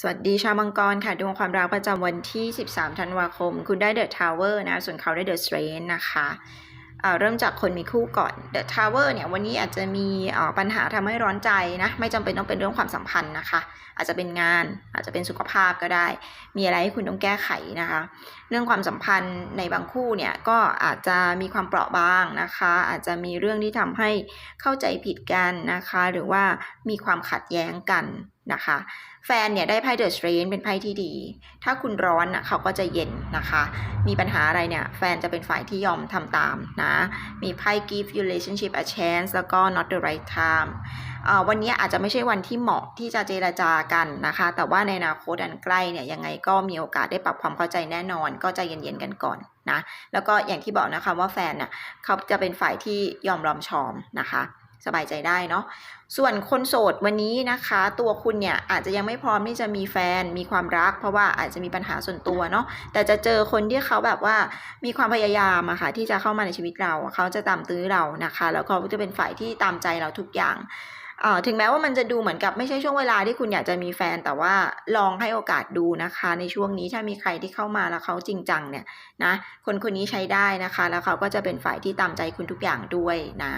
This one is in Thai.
สวัสดีชาวมังกรค่ะดวงความรักประจำวันที่ 13 ธันวาคม คุณได้เดอะทาวเวอร์นะ ส่วนเขาได้เดอะสเตรนนะคะเริ่มจากคนมีคู่ก่อนเดอะทาวเวอร์เนี่ยวันนี้อาจจะมีปัญหาทำให้ร้อนใจนะ ไม่จำเป็นต้องเป็นเรื่องความสัมพันธ์นะคะ อาจจะเป็นงานอาจจะเป็นสุขภาพก็ได้ มีอะไรให้คุณต้องแก้ไขนะคะ เรื่องความสัมพันธ์ในบางคู่เนี่ยก็อาจจะมีความเปราะบางนะคะ อาจจะมีเรื่องที่ทำให้เข้าใจผิดกันนะคะ หรือว่ามีความขัดแย้งกัน นะคะ แฟนเนี่ยได้ไพ่เดอะสเตรนเป็นไพ่ที่ดี ถ้าคุณร้อนอะเขาก็จะเย็นนะคะ มีปัญหาอะไรเนี่ยแฟนจะเป็นฝ่ายที่ยอมทำตามนะ มีไพ่ give relationship a chance แล้วก็ not the right time อ่อวันนี้อาจจะไม่ใช่วันที่เหมาะที่จะเจรจากันนะคะ แต่ว่าในอนาคตอันใกล้เนี่ยยังไงก็มีโอกาสได้ปรับความเข้าใจแน่นอน ก็ใจเย็นๆกันก่อนนะ แล้วก็อย่างที่บอกนะคะว่าแฟนน่ะเขาจะเป็นฝ่ายที่ยอมรอมชอมนะคะ สบายใจได้เนาะส่วนคนโสดวันนี้นะคะ ตัวคุณเนี่ยอาจจะยังไม่พร้อมที่จะมีแฟนมีความรัก เพราะว่าอาจจะมีปัญหาส่วนตัวเนาะแต่จะเจอคนที่เขาแบบว่ามีความพยายามอะค่ะที่จะเข้ามาในชีวิตเราเขาจะตามตื้อเรานะคะ แล้วก็จะเป็นฝ่ายที่ตามใจเราทุกอย่างอ่อถึงแม้ว่ามันจะดูเหมือนกับไม่ใช่ช่วงเวลาที่คุณอยากจะมีแฟนแต่ว่าลองให้โอกาสดูนะคะ ในช่วงนี้ถ้ามีใครที่เข้ามาแล้วเขาจริงจังเนี่ยนะคนคนนี้ใช้ได้นะคะ แล้วเขาก็จะเป็นฝ่ายที่ตามใจคุณทุกอย่างด้วยนะ